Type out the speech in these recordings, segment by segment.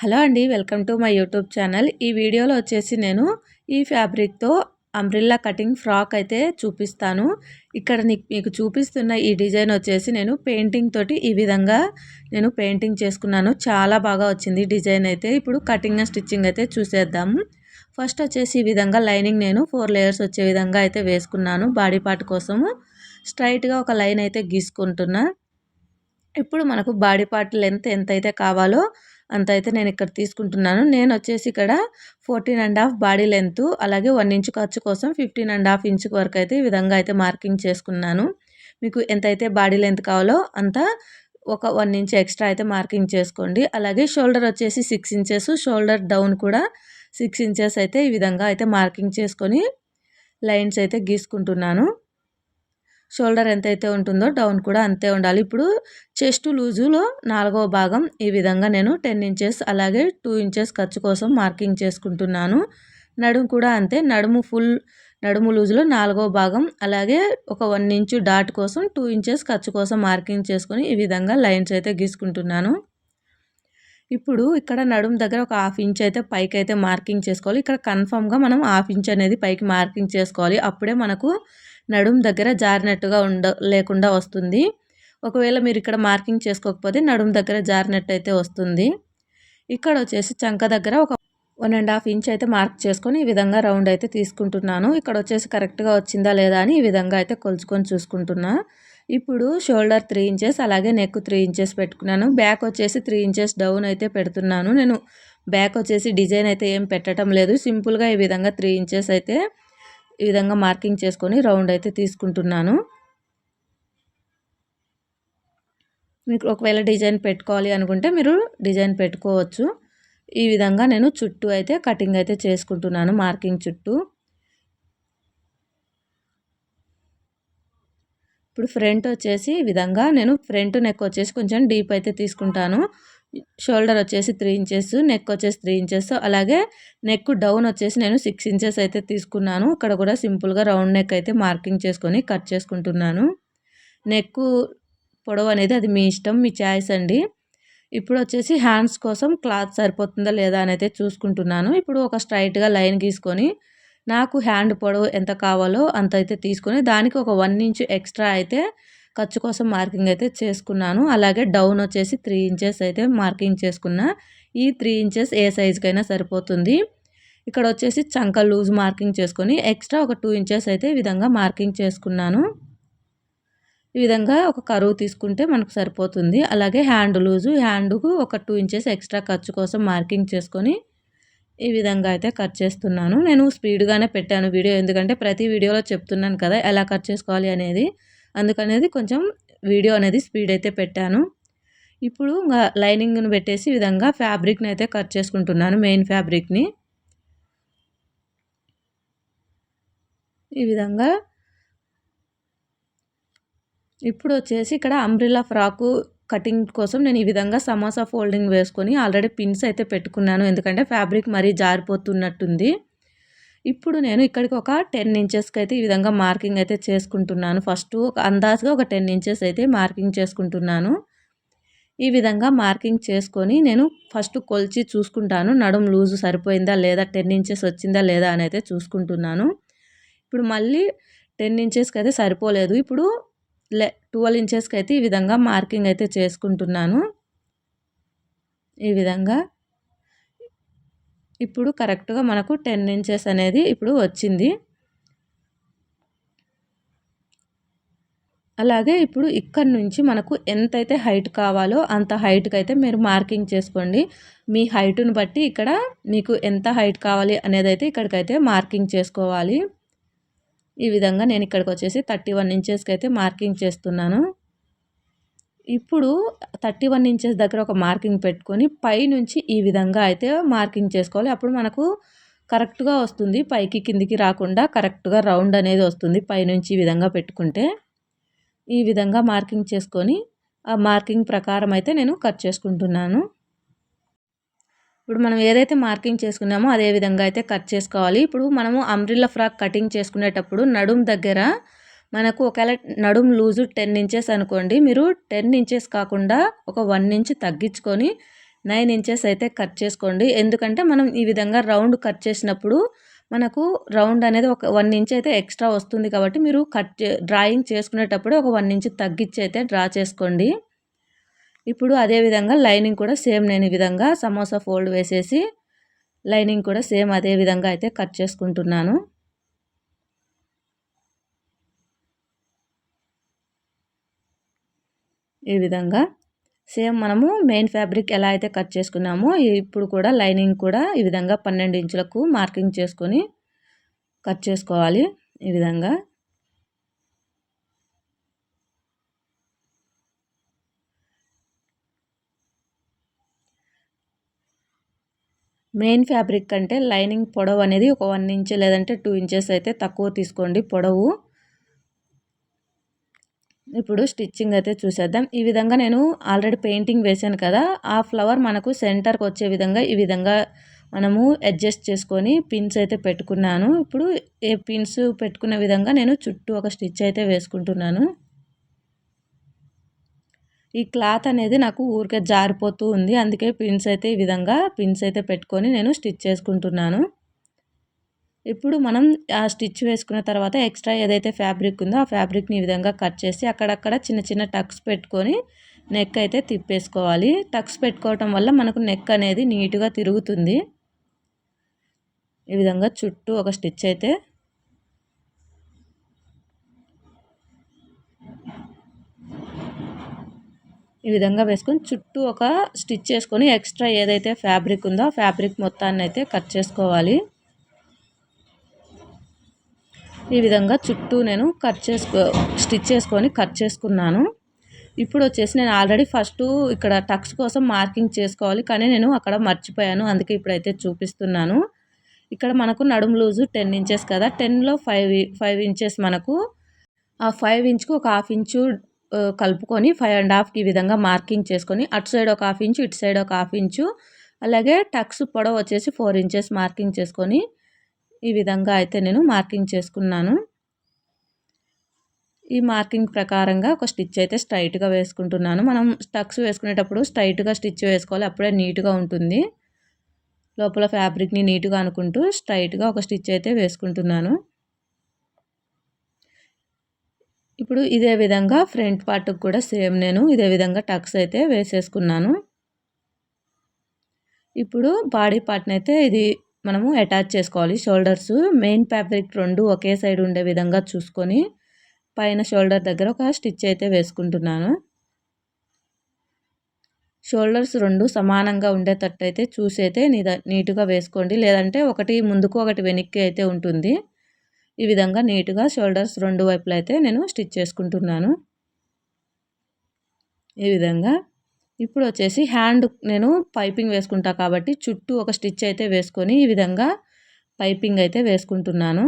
Hello అండి welcome to my YouTube channel. ఈ వీడియోలో వచ్చేసి నేను ఈ ఫ్యాబ్రిక్తో అంబ్రిల్లా కటింగ్ ఫ్రాక్ అయితే చూపిస్తాను. ఇక్కడ మీకు చూపిస్తున్న ఈ డిజైన్ వచ్చేసి నేను పెయింటింగ్ తోటి ఈ విధంగా నేను పెయింటింగ్ చేసుకున్నాను. చాలా బాగా వచ్చింది డిజైన్ అయితే. ఇప్పుడు కటింగ్ స్టిచ్చింగ్ అయితే చూసేద్దాము ఫస్ట్ వచ్చేసి ఈ విధంగా లైనింగ్ నేను ఫోర్ లేయర్స్ వచ్చే విధంగా అయితే వేసుకున్నాను బాడీ పార్ట్ కోసము. స్ట్రైట్గా ఒక లైన్ అయితే గీసుకుంటున్నా. ఇప్పుడు మనకు బాడీ పార్ట్ లెంత్ ఎంత అయితే కావాలో అంత అయితే నేను ఇక్కడ తీసుకుంటున్నాను. నేను వచ్చేసి ఇక్కడ fourteen and half body length అలాగే వన్ ఇంచ్ ఖర్చు కోసం ఫిఫ్టీన్ అండ్ హాఫ్ ఇంచ్ వరకు అయితే ఈ విధంగా అయితే మార్కింగ్ చేసుకున్నాను. మీకు ఎంతైతే బాడీ లెంత్ కావాలో అంత ఒక వన్ ఇంచ్ ఎక్స్ట్రా అయితే మార్కింగ్ చేసుకోండి. అలాగే షోల్డర్ వచ్చేసి సిక్స్ ఇంచెస్ షోల్డర్ డౌన్ కూడా సిక్స్ ఇంచెస్ అయితే ఈ విధంగా అయితే మార్కింగ్ చేసుకొని లైన్స్ అయితే గీసుకుంటున్నాను. షోల్డర్ ఎంతైతే ఉంటుందో డౌన్ కూడా అంతే ఉండాలి. ఇప్పుడు చెస్ట్ లూజులో నాలుగవ భాగం ఈ విధంగా నేను టెన్ ఇంచెస్ అలాగే టూ ఇంచెస్ ఖర్చు కోసం మార్కింగ్ చేసుకుంటున్నాను. నడుము కూడా అంతే. నడుము ఫుల్ నడుము లూజులో నాలుగో భాగం అలాగే ఒక వన్ ఇంచు డాట్ కోసం టూ ఇంచెస్ ఖర్చు కోసం మార్కింగ్ చేసుకొని ఈ విధంగా లైన్స్ అయితే గీసుకుంటున్నాను. ఇప్పుడు ఇక్కడ నడుము దగ్గర ఒక హాఫ్ ఇంచ్ అయితే పైకి అయితే మార్కింగ్ చేసుకోవాలి. ఇక్కడ కన్ఫామ్గా మనం హాఫ్ ఇంచ్ అనేది పైకి మార్కింగ్ చేసుకోవాలి. అప్పుడే మనకు నడుం దగ్గర జారినట్టుగా ఉండ లేకుండా వస్తుంది. ఒకవేళ మీరు ఇక్కడ మార్కింగ్ చేసుకోకపోతే నడుం దగ్గర జారినట్టు అయితే వస్తుంది. ఇక్కడ వచ్చేసి చంక దగ్గర ఒక వన్ అండ్ హాఫ్ ఇంచ్ అయితే మార్క్ చేసుకొని ఈ విధంగా రౌండ్ అయితే తీసుకుంటున్నాను. ఇక్కడ వచ్చేసి కరెక్ట్గా వచ్చిందా లేదా అని ఈ విధంగా అయితే కొలుచుకొని చూసుకుంటున్నా. ఇప్పుడు షోల్డర్ త్రీ ఇంచెస్ అలాగే నెక్ త్రీ ఇంచెస్ పెట్టుకున్నాను. బ్యాక్ వచ్చేసి త్రీ ఇంచెస్ డౌన్ అయితే పెడుతున్నాను. నేను బ్యాక్ వచ్చేసి డిజైన్ అయితే ఏం పెట్టడం లేదు. సింపుల్గా ఈ విధంగా త్రీ ఇంచెస్ అయితే ఈ విధంగా మార్కింగ్ చేసుకొని రౌండ్ అయితే తీసుకుంటున్నాను. మీకు ఒకవేళ డిజైన్ పెట్టుకోవాలి అనుకుంటే మీరు డిజైన్ పెట్టుకోవచ్చు. ఈ విధంగా నేను చుట్టూ అయితే కటింగ్ అయితే చేసుకుంటున్నాను మార్కింగ్ చుట్టూ. ఇప్పుడు ఫ్రంట్ వచ్చేసి ఈ విధంగా నేను ఫ్రంట్ నెక్ వచ్చేసి కొంచెం డీప్ అయితే తీసుకుంటాను. షోల్డర్ వచ్చేసి త్రీ ఇంచెస్ నెక్ వచ్చేసి త్రీ ఇంచెస్ అలాగే నెక్ డౌన్ వచ్చేసి నేను సిక్స్ ఇంచెస్ అయితే తీసుకున్నాను. ఇక్కడ కూడా సింపుల్గా రౌండ్ నెక్ అయితే మార్కింగ్ చేసుకొని కట్ చేసుకుంటున్నాను. నెక్ పొడవు అనేది అది మీ ఇష్టం మీ చాయిస్ అండి. ఇప్పుడు వచ్చేసి హ్యాండ్స్ కోసం క్లాత్ సరిపోతుందా లేదా అని అయితే చూసుకుంటున్నాను. ఇప్పుడు ఒక స్ట్రైట్గా లైన్ గీసుకొని నాకు హ్యాండ్ పొడవు ఎంత కావాలో అంత అయితే తీసుకొని దానికి ఒక వన్ ఇంచ్ ఎక్స్ట్రా అయితే ఖర్చు కోసం మార్కింగ్ అయితే చేసుకున్నాను. అలాగే డౌన్ వచ్చేసి త్రీ ఇంచెస్ అయితే మార్కింగ్ చేసుకున్నా. ఈ త్రీ ఇంచెస్ ఏ సైజుకైనా సరిపోతుంది. ఇక్కడ వచ్చేసి చంక లూజ్ మార్కింగ్ చేసుకొని ఎక్స్ట్రా ఒక టూ ఇంచెస్ అయితే ఈ విధంగా మార్కింగ్ చేసుకున్నాను. ఈ విధంగా ఒక కరువు తీసుకుంటే మనకు సరిపోతుంది. అలాగే హ్యాండ్ లూజు హ్యాండ్కు ఒక టూ ఇంచెస్ ఎక్స్ట్రా ఖర్చు కోసం మార్కింగ్ చేసుకొని ఈ విధంగా అయితే కట్ చేస్తున్నాను. నేను స్పీడ్గానే పెట్టాను వీడియో. ఎందుకంటే ప్రతి వీడియోలో చెప్తున్నాను కదా ఎలా కట్ చేసుకోవాలి అనేది. అందుకనేది కొంచెం వీడియో అనేది స్పీడ్ అయితే పెట్టాను. ఇప్పుడు లైనింగ్ను పెట్టేసి విధంగా ఫ్యాబ్రిక్ని అయితే కట్ చేసుకుంటున్నాను మెయిన్ ఫ్యాబ్రిక్ని. ఈ విధంగా ఇప్పుడు వచ్చేసి ఇక్కడ అంబ్రిల్లా ఫ్రాకు కటింగ్ కోసం నేను ఈ విధంగా సమోసా ఫోల్డింగ్ వేసుకొని ఆల్రెడీ పిన్స్ అయితే పెట్టుకున్నాను ఎందుకంటే ఫ్యాబ్రిక్ మరీ జారిపోతున్నట్టుంది. ఇప్పుడు నేను ఇక్కడికి ఒక టెన్ ఇంచెస్కి అయితే ఈ విధంగా మార్కింగ్ అయితే చేసుకుంటున్నాను. ఫస్ట్ ఒక అందాజుగా ఒక టెన్ ఇంచెస్ అయితే మార్కింగ్ చేసుకుంటున్నాను. ఈ విధంగా మార్కింగ్ చేసుకొని నేను ఫస్ట్ కొలిచి చూసుకుంటాను. నడుం లూజు సరిపోయిందా లేదా టెన్ ఇంచెస్ వచ్చిందా లేదా అని అయితే చూసుకుంటున్నాను. ఇప్పుడు మళ్ళీ టెన్ ఇంచెస్కి అయితే సరిపోలేదు. ఇప్పుడు లే ట్వెల్వ్ ఇంచెస్కి అయితే ఈ విధంగా మార్కింగ్ అయితే చేసుకుంటున్నాను. ఈ విధంగా ఇప్పుడు కరెక్ట్గా మనకు టెన్ ఇంచెస్ అనేది ఇప్పుడు వచ్చింది. అలాగే ఇప్పుడు ఇక్కడ నుంచి మనకు ఎంతైతే హైట్ కావాలో అంత హైట్కి అయితే మీరు మార్కింగ్ చేసుకోండి. మీ హైట్ను బట్టి ఇక్కడ మీకు ఎంత హైట్ కావాలి అనేది అయితే ఇక్కడికైతే మార్కింగ్ చేసుకోవాలి. ఈ విధంగా నేను ఇక్కడికి వచ్చేసి థర్టీ వన్ ఇంచెస్కి అయితే మార్కింగ్ చేస్తున్నాను. ఇప్పుడు థర్టీ వన్ ఇంచెస్ దగ్గర ఒక మార్కింగ్ పెట్టుకొని పైనుంచి ఈ విధంగా అయితే మార్కింగ్ చేసుకోవాలి. అప్పుడు మనకు కరెక్ట్గా వస్తుంది. పైకి కిందికి రాకుండా కరెక్ట్గా రౌండ్ అనేది వస్తుంది. పైనుంచి ఈ విధంగా పెట్టుకుంటే ఈ విధంగా మార్కింగ్ చేసుకొని ఆ మార్కింగ్ ప్రకారం అయితే నేను కట్ చేసుకుంటున్నాను. ఇప్పుడు మనం ఏదైతే మార్కింగ్ చేసుకున్నామో అదే విధంగా అయితే కట్ చేసుకోవాలి. ఇప్పుడు మనము అంబ్రిల్లా ఫ్రాక్ కటింగ్ చేసుకునేటప్పుడు నడుం దగ్గర మనకు ఒకవేళ నడుం లూజు టెన్ ఇంచెస్ అనుకోండి మీరు టెన్ ఇంచెస్ కాకుండా ఒక వన్ ఇంచ్ తగ్గించుకొని నైన్ ఇంచెస్ అయితే కట్ చేసుకోండి. ఎందుకంటే మనం ఈ విధంగా రౌండ్ కట్ చేసినప్పుడు మనకు రౌండ్ అనేది ఒక వన్ ఇంచ్ అయితే ఎక్స్ట్రా వస్తుంది కాబట్టి మీరు కట్ డ్రాయింగ్ చేసుకునేటప్పుడు ఒక వన్ ఇంచ్ తగ్గించి అయితే డ్రా చేసుకోండి. ఇప్పుడు అదేవిధంగా లైనింగ్ కూడా సేమ్ నేను ఈ విధంగా సమోసా ఫోల్డ్ వేసేసి లైనింగ్ కూడా సేమ్ అదే విధంగా అయితే కట్ చేసుకుంటున్నాను. ఈ విధంగా. సేమ్ మనము మెయిన్ ఫ్యాబ్రిక్ ఎలా అయితే కట్ చేసుకున్నామో ఇప్పుడు కూడా లైనింగ్ కూడా ఈ విధంగా పన్నెండు ఇంచులకు మార్కింగ్ చేసుకొని కట్ చేసుకోవాలి ఈ విధంగా. మెయిన్ ఫ్యాబ్రిక్ అంటే లైనింగ్ పొడవు అనేది ఒక వన్ ఇంచ్ లేదంటే టూ ఇంచెస్ అయితే తక్కువ తీసుకోండి. పొడవు ఇప్పుడు స్టిచ్చింగ్ అయితే చూసేద్దాం. ఈ విధంగా నేను ఆల్రెడీ పెయింటింగ్ వేశాను కదా ఆ ఫ్లవర్ మనకు సెంటర్కి వచ్చే విధంగా ఈ విధంగా మనము అడ్జస్ట్ చేసుకొని పిన్స్ అయితే పెట్టుకున్నాను. ఇప్పుడు ఏ పిన్స్ పెట్టుకున్న విధంగా నేను చుట్టూ ఒక స్టిచ్ అయితే వేసుకుంటున్నాను. ఈ క్లాత్ అనేది నాకు ఊరికే జారిపోతూ ఉంది అందుకే పిన్స్ అయితే ఈ విధంగా పిన్స్ అయితే పెట్టుకొని నేను స్టిచ్ చేసుకుంటున్నాను. ఇప్పుడు మనం ఆ స్టిచ్ వేసుకున్న తర్వాత ఎక్స్ట్రా ఏదైతే ఫ్యాబ్రిక్ ఉందో ఆ ఫ్యాబ్రిక్ని ఈ విధంగా కట్ చేసి అక్కడక్కడ చిన్న చిన్న టక్స్ పెట్టుకొని నెక్ అయితే తిప్పేసుకోవాలి. టక్స్ పెట్టుకోవటం వల్ల మనకు నెక్ అనేది నీట్గా తిరుగుతుంది. ఈ విధంగా చుట్టూ ఒక స్టిచ్ అయితే ఈ విధంగా వేసుకొని చుట్టూ ఒక స్టిచ్ చేసుకొని ఎక్స్ట్రా ఏదైతే ఫ్యాబ్రిక్ ఉందో ఆ ఫ్యాబ్రిక్ మొత్తాన్ని అయితే కట్ చేసుకోవాలి. ఈ విధంగా చుట్టూ నేను కట్ చేసుకో స్టిచ్ చేసుకొని కట్ చేసుకున్నాను. ఇప్పుడు వచ్చేసి నేను ఆల్రెడీ ఫస్ట్ ఇక్కడ టక్స్ కోసం మార్కింగ్ చేసుకోవాలి కానీ నేను అక్కడ మర్చిపోయాను అందుకే ఇప్పుడైతే చూపిస్తున్నాను. ఇక్కడ మనకు నడుము లూజు టెన్ ఇంచెస్ కదా టెన్లో ఫైవ్ ఫైవ్ ఇంచెస్ మనకు. ఆ ఫైవ్ ఇంచ్కు ఒక హాఫ్ ఇంచు కలుపుకొని ఫైవ్ అండ్ హాఫ్కి ఈ విధంగా మార్కింగ్ చేసుకొని అటు సైడ్ ఒక హాఫ్ ఇంచు ఇటు సైడ్ ఒక హాఫ్ ఇంచు. అలాగే టక్స్ పొడవు వచ్చేసి ఫోర్ ఇంచెస్ మార్కింగ్ చేసుకొని ఈ విధంగా అయితే నేను మార్కింగ్ చేసుకున్నాను. ఈ మార్కింగ్ ప్రకారంగా ఒక స్టిచ్ అయితే స్ట్రైట్గా వేసుకుంటున్నాను. మనం స్టక్స్ వేసుకునేటప్పుడు స్ట్రైట్గా స్టిచ్ వేసుకోవాలి. అప్పుడే నీట్గా ఉంటుంది. లోపల ఫ్యాబ్రిక్ని నీట్గా అనుకుంటూ స్ట్రైట్గా ఒక స్టిచ్ అయితే వేసుకుంటున్నాను. ఇప్పుడు ఇదే విధంగా ఫ్రంట్ పార్ట్కి కూడా సేమ్ నేను ఇదే విధంగా టక్స్ అయితే వేసేసుకున్నాను. ఇప్పుడు బాడీ పార్ట్ని అయితే ఇది మనము అటాచ్ చేసుకోవాలి. షోల్డర్స్ మెయిన్ ఫ్యాబ్రిక్ రెండు ఒకే సైడ్ ఉండే విధంగా చూసుకొని పైన షోల్డర్ దగ్గర ఒక స్టిచ్ అయితే వేసుకుంటున్నాను. షోల్డర్స్ రెండు సమానంగా ఉండేటట్టు అయితే చూసి అయితే నీట్గా వేసుకోండి. లేదంటే ఒకటి ముందుకు ఒకటి వెనక్కి అయితే ఉంటుంది. ఈ విధంగా నీట్గా షోల్డర్స్ రెండు వైపులు అయితే నేను స్టిచ్ చేసుకుంటున్నాను. ఈ విధంగా ఇప్పుడు వచ్చేసి హ్యాండ్ నేను పైపింగ్ వేసుకుంటా కాబట్టి చుట్టూ ఒక స్టిచ్ అయితే వేసుకొని ఈ విధంగా పైపింగ్ అయితే వేసుకుంటున్నాను.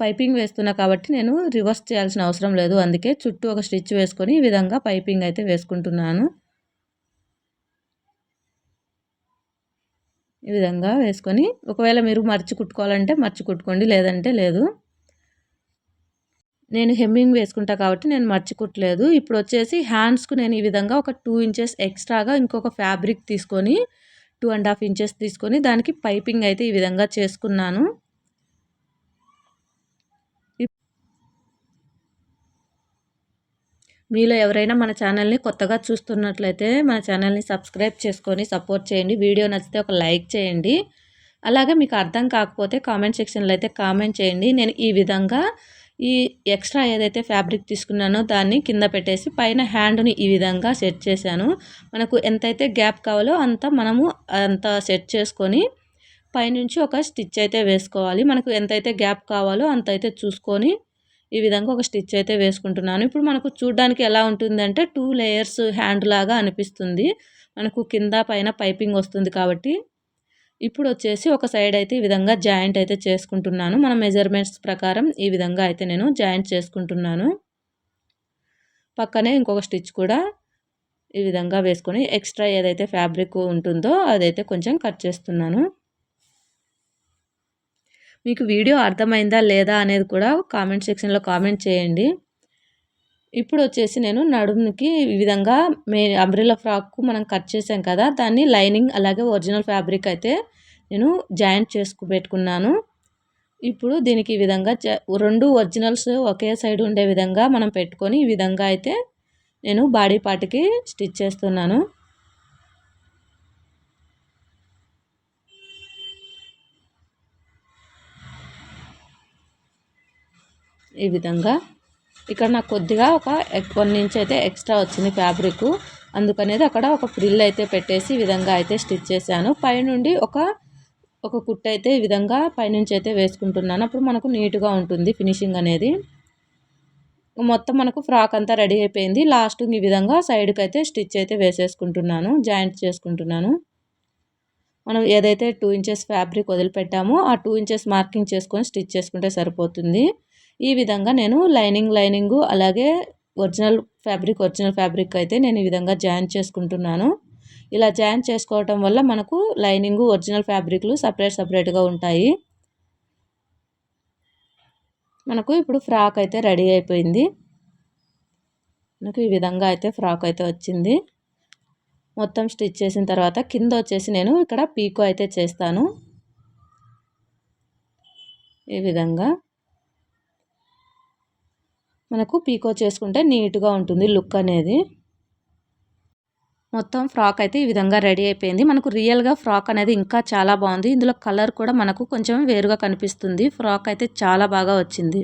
పైపింగ్ వేస్తున్నా కాబట్టి నేను రివర్స్ చేయాల్సిన అవసరం లేదు. అందుకే చుట్టూ ఒక స్టిచ్ వేసుకొని ఈ విధంగా పైపింగ్ అయితే వేసుకుంటున్నాను. ఈ విధంగా వేసుకొని ఒకవేళ మీరు మర్చి కుట్టుకోవాలంటే మర్చి కుట్టుకోండి లేదంటే లేదు. నేను హెమ్మింగ్ వేసుకుంటా కాబట్టి నేను మర్చిపోట్లేదు. ఇప్పుడు వచ్చేసి హ్యాండ్స్కు నేను ఈ విధంగా ఒక టూ ఇంచెస్ ఎక్స్ట్రాగా ఇంకొక ఫ్యాబ్రిక్ తీసుకొని టూ అండ్ హాఫ్ ఇంచెస్ తీసుకొని దానికి పైపింగ్ అయితే ఈ విధంగా చేసుకున్నాను. మీలో ఎవరైనా మన ఛానల్ని కొత్తగా చూస్తున్నట్లయితే మన ఛానల్ని సబ్స్క్రైబ్ చేసుకొని సపోర్ట్ చేయండి. వీడియో నచ్చితే ఒక లైక్ చేయండి. అలాగే మీకు అర్థం కాకపోతే కామెంట్ సెక్షన్లో అయితే కామెంట్ చేయండి. నేను ఈ విధంగా ఈ ఎక్స్ట్రా ఏదైతే ఫ్యాబ్రిక్ తీసుకున్నానో దాన్ని కింద పెట్టేసి పైన హ్యాండ్ని ఈ విధంగా సెట్ చేశాను. మనకు ఎంతైతే గ్యాప్ కావాలో అంత మనము అంత సెట్ చేసుకొని పైనుంచి ఒక స్టిచ్ అయితే వేసుకోవాలి. మనకు ఎంతైతే గ్యాప్ కావాలో అంత అయితే చూసుకొని ఈ విధంగా ఒక స్టిచ్ అయితే వేసుకుంటున్నాను. ఇప్పుడు మనకు చూడడానికి ఎలా ఉంటుందంటే టూ లేయర్స్ హ్యాండ్ లాగా అనిపిస్తుంది. మనకు కింద పైన పైపింగ్ వస్తుంది కాబట్టి ఇప్పుడు వచ్చేసి ఒక సైడ్ అయితే ఈ విధంగా జాయింట్ అయితే చేసుకుంటున్నాను. మన మెజర్మెంట్స్ ప్రకారం ఈ విధంగా అయితే నేను జాయింట్ చేసుకుంటున్నాను. పక్కనే ఇంకొక స్టిచ్ కూడా ఈ విధంగా వేసుకొని ఎక్స్ట్రా ఏదైతే ఫ్యాబ్రిక్ ఉంటుందో అదైతే కొంచెం కట్ చేస్తున్నాను. మీకు వీడియో అర్థమైందా లేదా అనేది కూడా కామెంట్ సెక్షన్లో కామెంట్ చేయండి. ఇప్పుడు వచ్చేసి నేను నడుముకి ఈ విధంగా మే అంబ్రిల్లా ఫ్రాక్కు మనం కట్ చేసాం కదా దాన్ని లైనింగ్ అలాగే ఒరిజినల్ ఫ్యాబ్రిక్ అయితే నేను జాయింట్ చేసుకు పెట్టుకున్నాను. ఇప్పుడు దీనికి ఈ విధంగా రెండు ఒరిజినల్స్ ఒకే సైడ్ ఉండే విధంగా మనం పెట్టుకొని ఈ విధంగా అయితే నేను బాడీ పార్ట్కి స్టిచ్ చేస్తున్నాను. ఈ విధంగా ఇక్కడ నాకు కొద్దిగా ఒక వన్ ఇంచ్ అయితే ఎక్స్ట్రా వచ్చింది ఫ్యాబ్రిక్. అందుకనేది అక్కడ ఒక ఫ్రిల్ అయితే పెట్టేసి ఈ విధంగా అయితే స్టిచ్ చేశాను. పైనుండి ఒక ఒక కుట్టు అయితే ఈ విధంగా పైనుంచి అయితే వేసుకుంటున్నాను. అప్పుడు మనకు నీట్గా ఉంటుంది ఫినిషింగ్ అనేది. మొత్తం మనకు ఫ్రాక్ అంతా రెడీ అయిపోయింది. లాస్ట్ ఈ విధంగా సైడ్కి అయితే స్టిచ్ అయితే వేసేసుకుంటున్నాను. జాయింట్ చేసుకుంటున్నాను. మనం ఏదైతే టూ ఇంచెస్ ఫ్యాబ్రిక్ వదిలిపెట్టామో ఆ టూ ఇంచెస్ మార్కింగ్ చేసుకొని స్టిచ్ చేసుకుంటే సరిపోతుంది. ఈ విధంగా నేను లైనింగ్ లైనింగు అలాగే ఒరిజినల్ ఫ్యాబ్రిక్ ఒరిజినల్ ఫ్యాబ్రిక్ అయితే నేను ఈ విధంగా జాయిన్ చేసుకుంటున్నాను. ఇలా జాయిన్ చేసుకోవటం వల్ల మనకు లైనింగు ఒరిజినల్ ఫ్యాబ్రిక్లు సపరేట్ సపరేట్గా ఉంటాయి. మనకు ఇప్పుడు ఫ్రాక్ అయితే రెడీ అయిపోయింది. మనకు ఈ విధంగా అయితే ఫ్రాక్ అయితే వచ్చింది. మొత్తం స్టిచ్ చేసిన తర్వాత కింద వచ్చేసి నేను ఇక్కడ పీకో అయితే చేస్తాను. ఈ విధంగా మనకు పీకో చేసుకుంటే నీట్గా ఉంటుంది లుక్ అనేది. మొత్తం ఫ్రాక్ అయితే ఈ విధంగా రెడీ అయిపోయింది. మనకు రియల్గా ఫ్రాక్ అనేది ఇంకా చాలా బాగుంది. ఇందులో కలర్ కూడా మనకు కొంచెం వేరుగా కనిపిస్తుంది. ఫ్రాక్ అయితే చాలా బాగా వచ్చింది.